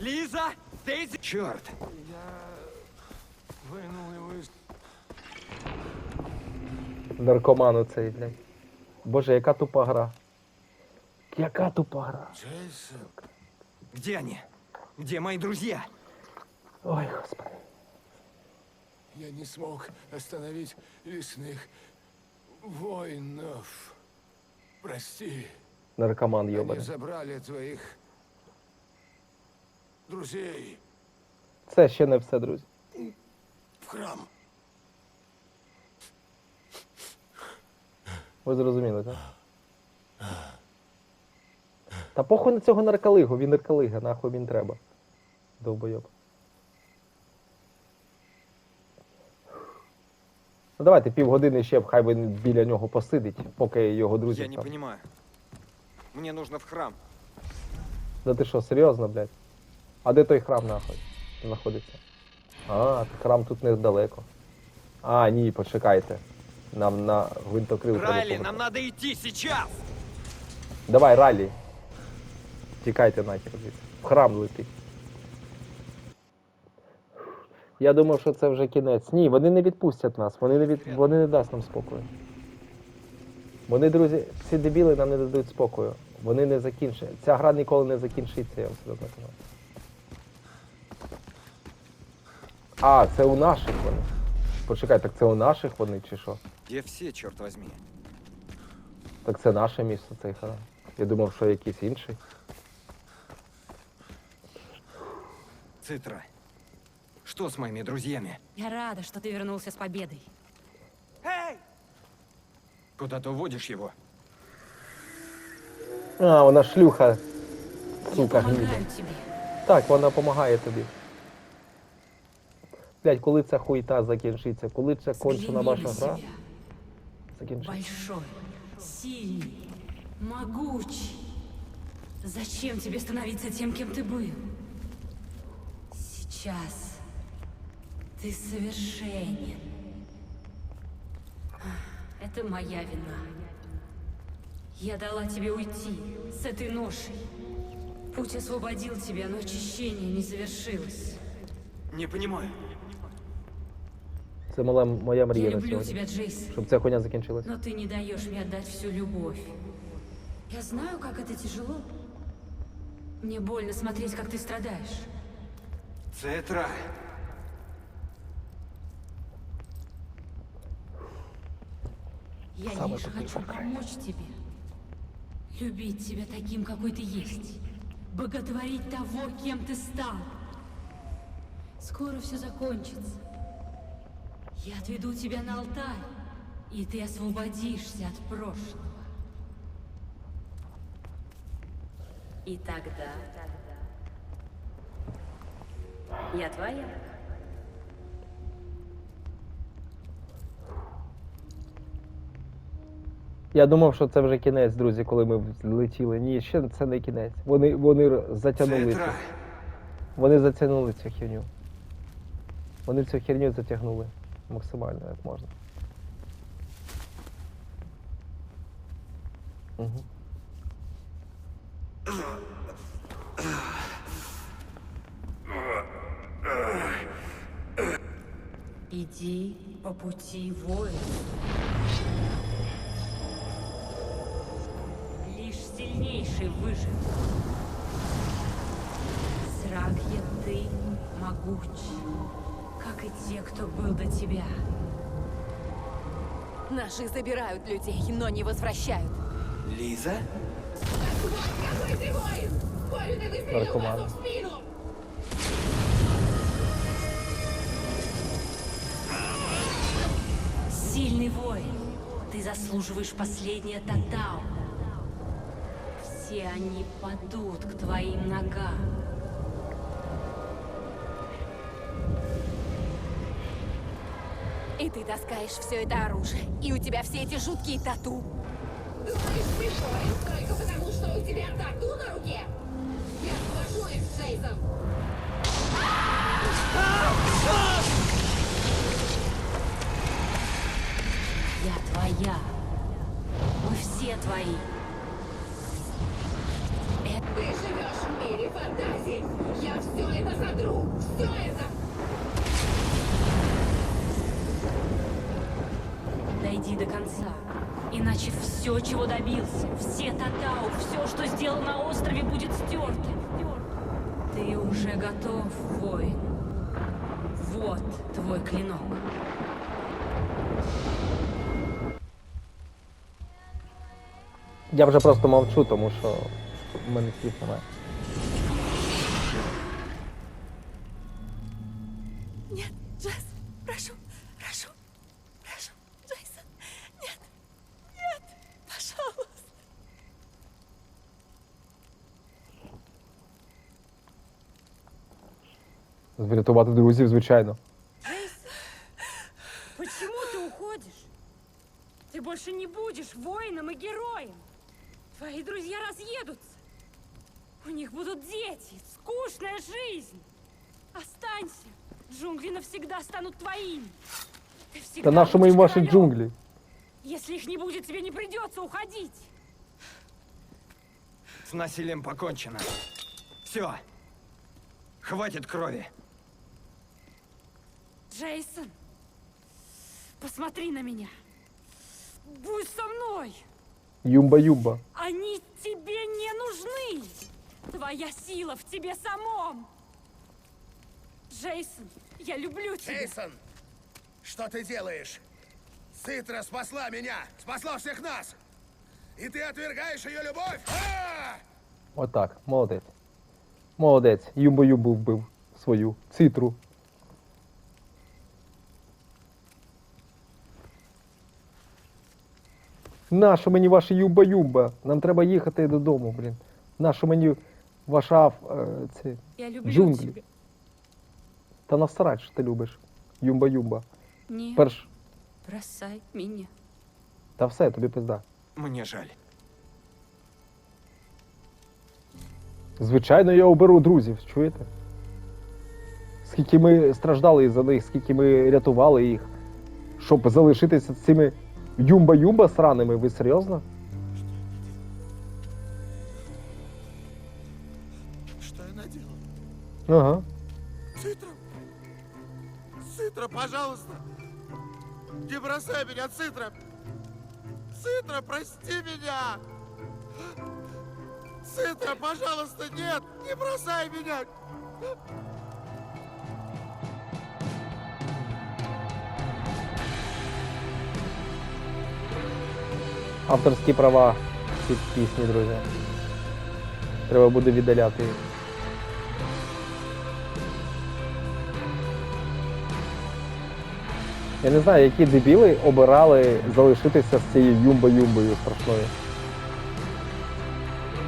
Лиза! Дейзи! Черт! Винул його із Наркоман оцей, блядь. Боже, яка тупа гра. Яка тупа гра. Джейсон. Где они? Где мои друзья? Ой, господи. Я не смог остановить лесных воинов. Прости, Наркоман они забрали твоих друзей Це ще не все, друзі. в храм. Ви зрозуміли, так? Та похуй на цього наркалигу, він наркалига, нахуй він треба. Довбойоб. Ну давайте півгодини ще, хай він біля нього посидить, поки його друзі Я не там. понимаю. Мне нужно в храм. Да ти що, серйозно, блядь? А де той храм нахуй знаходиться? А, храм тут недалеко. А, ні, почекайте. Нам на гвинтокрил повертати. нам надо идти сейчас! Давай, ралі. Тікайте нахер звідси. В храм лети. Я думав, що це вже кінець. Ні, вони не відпустять нас, вони не, від... вони не дасть нам спокою. Вони, друзі, ці дебіли нам не дадуть спокою. Вони не закінчать. Ця гра ніколи не закінчиться, я вам серйозно кажу. А, це у наших вони. Почекай, так це у наших вони чи що? Где все, черт возьми? Так це наше місце, цей храм. Я думав, що якийсь інший. Цитра. Что с моими друзьями? Я рада, что ты вернулся с победой. Куда ты уводишь его? А, вона шлюха. Я Сука гніда. тебе. Так, вона допомагає тобі. Блять, коли ця хуйта закінчиться, коли ця кончена Взгляни ваша на гра себя. закінчиться. Большой, сильный, могучий. Зачем тебе становиться тем, кем ты был? Сейчас ты совершенен. Это моя вина. Я дала тебе уйти с этой ношей. Путь освободил тебя, но очищение не завершилось. Не понимаю. Це мала моя Я мрія на люблю сьогодні. тебя, Джейсон. Щоб ця хуйня закінчилась. Но ты не даешь мне отдать всю любовь. Я знаю, как это тяжело. Мне больно смотреть, как ты страдаешь. Цитра! Я Самый лишь тупой хочу покрай. помочь тебе. Любить тебя таким, какой ты есть. Боготворить того, кем ты стал. Скоро все закончится. Я отведу тебя на алтарь, и ты освободишься от прошлого. И тогда я твоя. Я думав, що це вже кінець, друзі, коли ми злетіли. Ні, ще це не кінець. Вони, вони затягнули Вони затягнули цю херню. Вони цю херню затягнули максимально, як можна. Угу. Иди по пути воина. Лишь сильнейший выживет. Сракья ты могуч, как и те, кто был до тебя. Наши забирают людей, но не возвращают. Лиза? Наркоман. Сильный воин, ты заслуживаешь последнее татау. Все они падут к твоим ногам. И ты таскаешь все это оружие. И у тебя все эти жуткие тату. Думаешь, пришел только потому, что у тебя тату на руке? Я свожу их с Джейсом. Я твоя. Мы все твои. Ты живешь в мире фантазий. Я все до конца. Иначе все, чего добился, все татау, все, что сделал на острове, будет стерто. Ты уже готов, воин. Вот твой клинок. Я вже просто мовчу, тому що в мене слів немає. Врятувати друзів, звичайно. Почему ты уходишь? Ты больше не будешь воином и героем. Твои друзья разъедутся. У них будут дети, скучная жизнь. Останься. Джунгли навсегда станут твоими. Ты всегда Та нашому їм будешь ваші королем. джунглі? Если их не будет, тебе не придется уходить. С насилием покончено. Все. Хватит крови. Джейсон, посмотри на меня. Будь со мной. Юмба-юмба. Они тебе не нужны. Твоя сила в тебе самом. Джейсон, я люблю тебя. Джейсон, что ты делаешь? Цитра спасла меня, спасла всех нас. И ты отвергаешь ее любовь? А! Отак, молодець. Молодець. Юмба-юмбу вбив свою цитру. Нащо мені ваша юмба-юмба? Нам треба їхати додому, блін. Нащо мені ваша аф... е, це... Я люблю Джунгли. тебя. Та насрать, що ти любиш. Юмба-юмба. Не Перш. бросай меня. Та все, тобі пизда. Мне жаль. Звичайно, я оберу друзів, чуєте? Скільки ми страждали за них, скільки ми рятували їх, щоб залишитися цими юмба-юмба сраними, ви серйозно? Что я наделал? Ага. Цитра! Цитра, пожалуйста! Не бросай меня, Цитра! Цитра, прости меня! Цитра, пожалуйста, нет! Не бросай меня! Авторські права ці пісні, друзі. Треба буде віддаляти їх. Я не знаю, які дебіли обирали залишитися з цією юмба-юмбою страшною.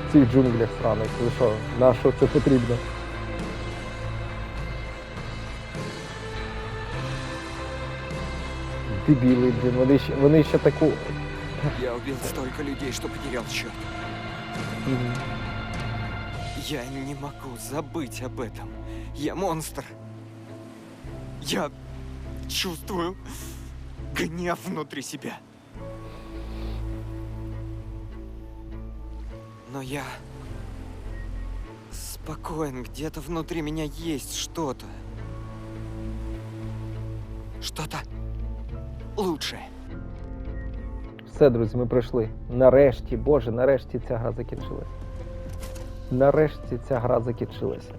В цих джунглях сраних. Ви що, на що це потрібно? Дебіли, блін, вони ще, вони ще таку. Я убил столько людей, что потерял счет. Я не могу забыть об этом. Я монстр. Я чувствую гнев внутри себя. Но я спокоен. Где-то внутри меня есть что-то. Что-то лучшее. Все, друзі, ми пройшли. Нарешті, боже, нарешті ця гра закінчилась. Нарешті ця гра закінчилася.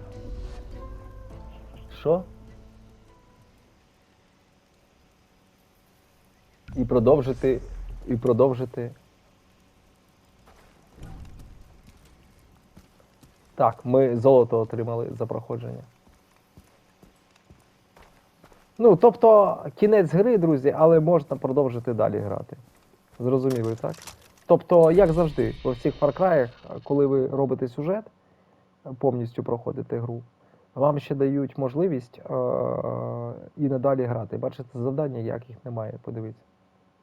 Що? І продовжити. І продовжити. Так, ми золото отримали за проходження. Ну, тобто, кінець гри, друзі, але можна продовжити далі грати. Зрозуміли, так? Тобто, як завжди, у всіх Far Cry, коли ви робите сюжет, повністю проходите гру, вам ще дають можливість е- і надалі грати. Бачите, завдання ніяких немає, подивіться.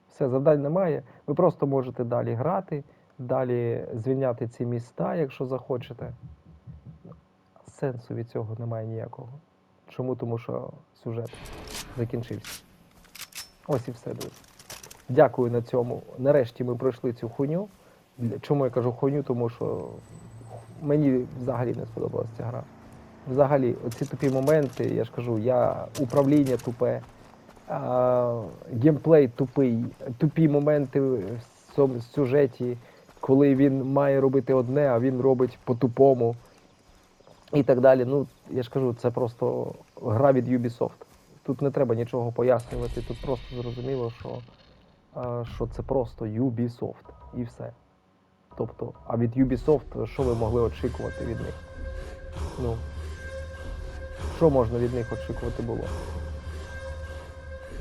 Все, завдань немає. Ви просто можете далі грати, далі звільняти ці міста, якщо захочете. Сенсу від цього немає ніякого. Чому? Тому що сюжет закінчився. Ось і все, друзі. Дякую на цьому. Нарешті ми пройшли цю хуйню. Чому я кажу хуйню? Тому що мені взагалі не сподобалася ця гра. Взагалі, оці тупі моменти, я ж кажу, я управління тупе, а, геймплей тупий, тупі моменти в сюжеті, коли він має робити одне, а він робить по-тупому. І так далі. Ну, я ж кажу, це просто гра від Ubisoft. Тут не треба нічого пояснювати, тут просто зрозуміло, що, що це просто Ubisoft і все. Тобто, а від Ubisoft що ви могли очікувати від них? Ну, що можна від них очікувати було?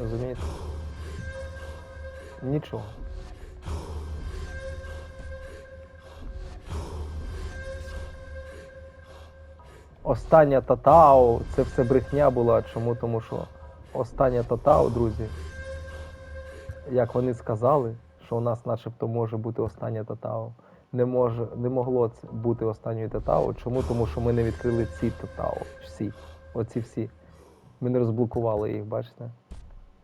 Розумієте? Нічого. Остання Татао, це все брехня була. Чому? Тому що остання Татао, друзі, як вони сказали, що у нас начебто може бути остання Татао. Не, може, не могло бути останньою Татао. Чому? Тому що ми не відкрили ці Татао. Всі. Оці всі. Ми не розблокували їх, бачите?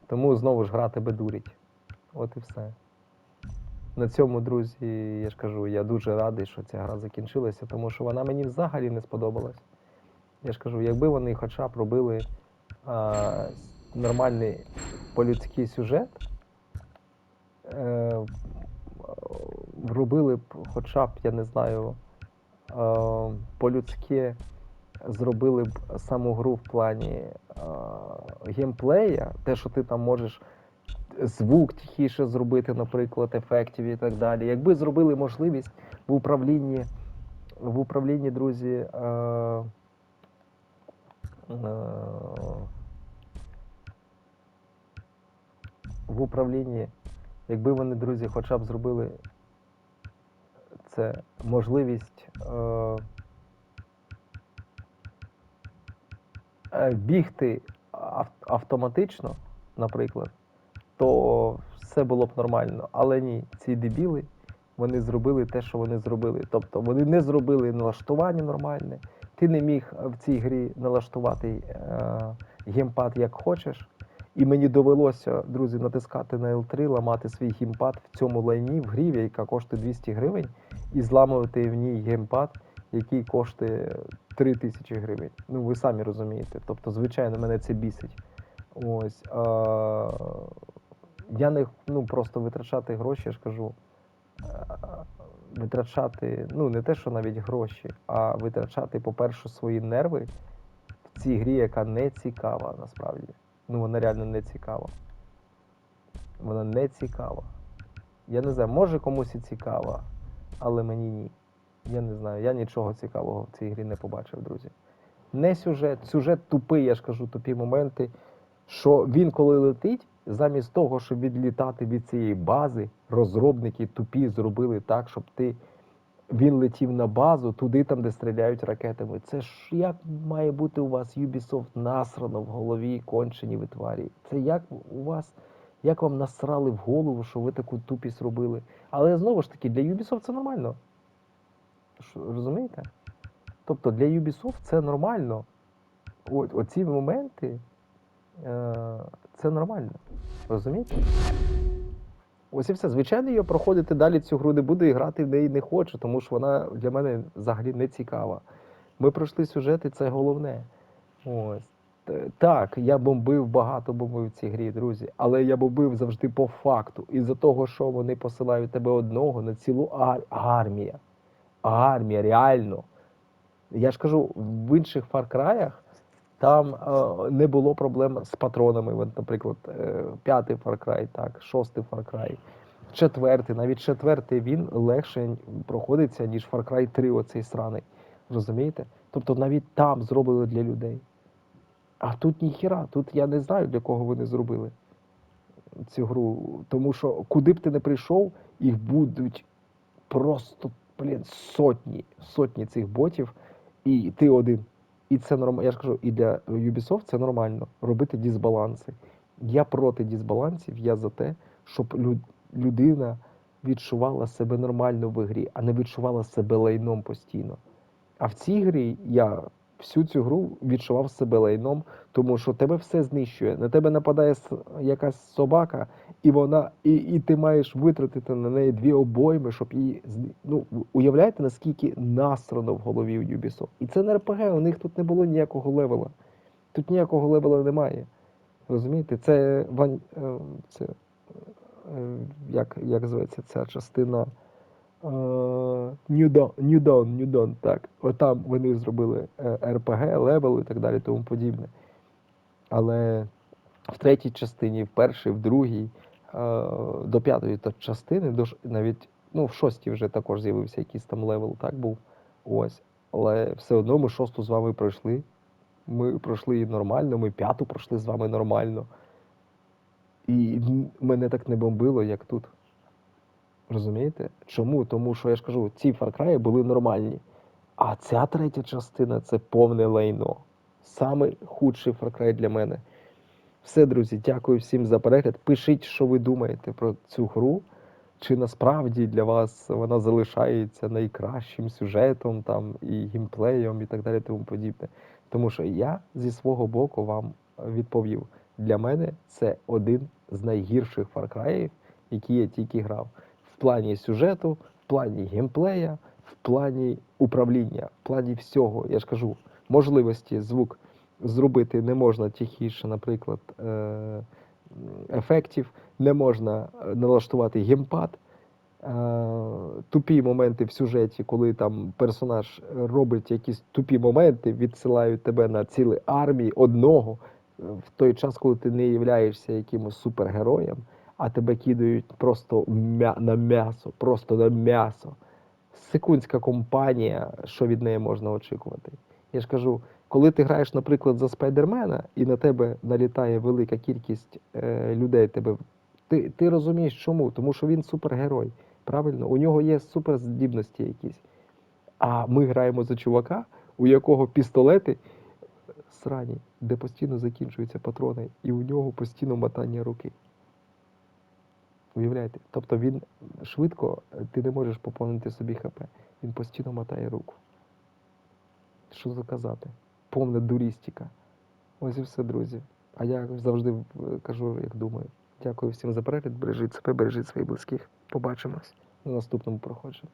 Тому знову ж гра тебе дурить. От і все. На цьому, друзі, я ж кажу, я дуже радий, що ця гра закінчилася, тому що вона мені взагалі не сподобалась. Я ж кажу, якби вони хоча б робили а, нормальний по-людський сюжет, е, робили б хоча б, я не знаю, е, по-людськи зробили б саму гру в плані е, геймплея, те, що ти там можеш звук тихіше зробити, наприклад, ефектів і так далі. Якби зробили можливість в управлінні, в управлінні, друзі, е, е, в управлінні, якби вони, друзі, хоча б зробили це можливість е, е, бігти ав- автоматично, наприклад, то все було б нормально. Але ні, ці дебіли, вони зробили те, що вони зробили. Тобто вони не зробили налаштування нормальне. Ти не міг в цій грі налаштувати е, геймпад як хочеш. І мені довелося, друзі, натискати на L3, ламати свій геймпад в цьому лайні в грі, яка коштує 200 гривень, і зламувати в ній геймпад, який коштує 3000 гривень. Ну, ви самі розумієте. Тобто, звичайно, мене це бісить. Ось. А, я не ну, просто витрачати гроші, я ж кажу. Витрачати, ну не те, що навіть гроші, а витрачати, по-перше, свої нерви в цій грі, яка не цікава насправді. Ну, вона реально не цікава. Вона не цікава. Я не знаю, може комусь і цікава, але мені ні. Я не знаю, я нічого цікавого в цій грі не побачив, друзі. Не сюжет, сюжет тупий, я ж кажу, тупі моменти. Що він, коли летить, замість того, щоб відлітати від цієї бази, розробники тупі зробили так, щоб ти він летів на базу, туди, там, де стріляють ракетами. Це ж як має бути у вас Ubisoft насрано в голові, кончені ви тварі? Це як у вас, як вам насрали в голову, що ви таку тупість робили? Але знову ж таки, для Ubisoft це нормально. Розумієте? Тобто для Ubisoft це нормально. О, оці моменти е, це нормально. Розумієте? Ось і все. Звичайно, я проходити далі цю гру не буду і грати в неї не хочу, тому що вона для мене взагалі не цікава. Ми пройшли сюжет, і це головне. Ось. Так, я бомбив багато бомбив в цій грі, друзі, але я бомбив завжди по факту. Із-за того, що вони посилають тебе одного на цілу ар- армія. Армія, реально. Я ж кажу, в інших Cry'ах там е, не було проблем з патронами. От, наприклад, е, п'ятий Far Cry, так, шостий Far Cry, четвертий, навіть четвертий він легше проходиться, ніж Far Cry 3, оцей сраний. Розумієте? Тобто навіть там зробили для людей. А тут ніхіра, тут я не знаю, для кого вони зробили цю гру. Тому що куди б ти не прийшов, їх будуть просто блін, сотні, сотні цих ботів, і ти один. І це нормально. Я ж кажу, і для Ubisoft це нормально робити дисбаланси. Я проти дисбалансів, я за те, щоб лю- людина відчувала себе нормально в грі, а не відчувала себе лайном постійно. А в цій грі я всю цю гру відчував себе лайном, тому що тебе все знищує. На тебе нападає якась собака, і вона, і, і ти маєш витратити на неї дві обойми, щоб її Ну, уявляєте, наскільки насрано в голові у Ubisoft. І це не РПГ, у них тут не було ніякого левела. Тут ніякого левела немає. Розумієте? Це вань. е, Це, е, як, як зветься ця частина? Е, New Dawn, New Dawn, так. Отам вони зробили е, РПГ, левел і так далі, тому подібне. Але в третій частині, в першій, в другій, е, до п'ятої частини, навіть ну, в шостій вже також з'явився якийсь там левел, так був. Ось. Але все одно ми шосту з вами пройшли. Ми пройшли її нормально, ми п'яту пройшли з вами нормально. І мене так не бомбило, як тут. Розумієте? Чому? Тому що я ж кажу, ці Far Cry були нормальні. А ця третя частина це повне лайно. Саме худший Far Cry для мене. Все, друзі, дякую всім за перегляд. Пишіть, що ви думаєте про цю гру. Чи насправді для вас вона залишається найкращим сюжетом там, і геймплеєм, і так далі, тому подібне. Тому що я зі свого боку вам відповів. Для мене це один з найгірших Far Cry, які я тільки грав. В плані сюжету, в плані геймплея, в плані управління, в плані всього. Я ж кажу, можливості звук зробити не можна тихіше, наприклад, е, ефектів, не можна е, налаштувати геймпад. Е, Тупі моменти в сюжеті, коли там персонаж робить якісь тупі моменти, відсилають тебе на цілі армії одного в той час, коли ти не являєшся якимось супергероєм, а тебе кидають просто на м'ясо, просто на м'ясо. Секундська компанія, що від неї можна очікувати? Я ж кажу, коли ти граєш, наприклад, за спайдермена, і на тебе налітає велика кількість е, людей, тебе, ти, ти розумієш чому? Тому що він супергерой. Правильно? У нього є суперздібності якісь. А ми граємо за чувака, у якого пістолети срані, де постійно закінчуються патрони, і у нього постійно мотання руки. Уявляєте? Тобто він швидко, ти не можеш поповнити собі ХП. Він постійно мотає руку. Що заказати? Повна дурістика. Ось і все, друзі. А я завжди е, кажу, як думаю. Дякую всім за перегляд. Бережіть себе, бережіть своїх близьких. Побачимось на наступному проходженні.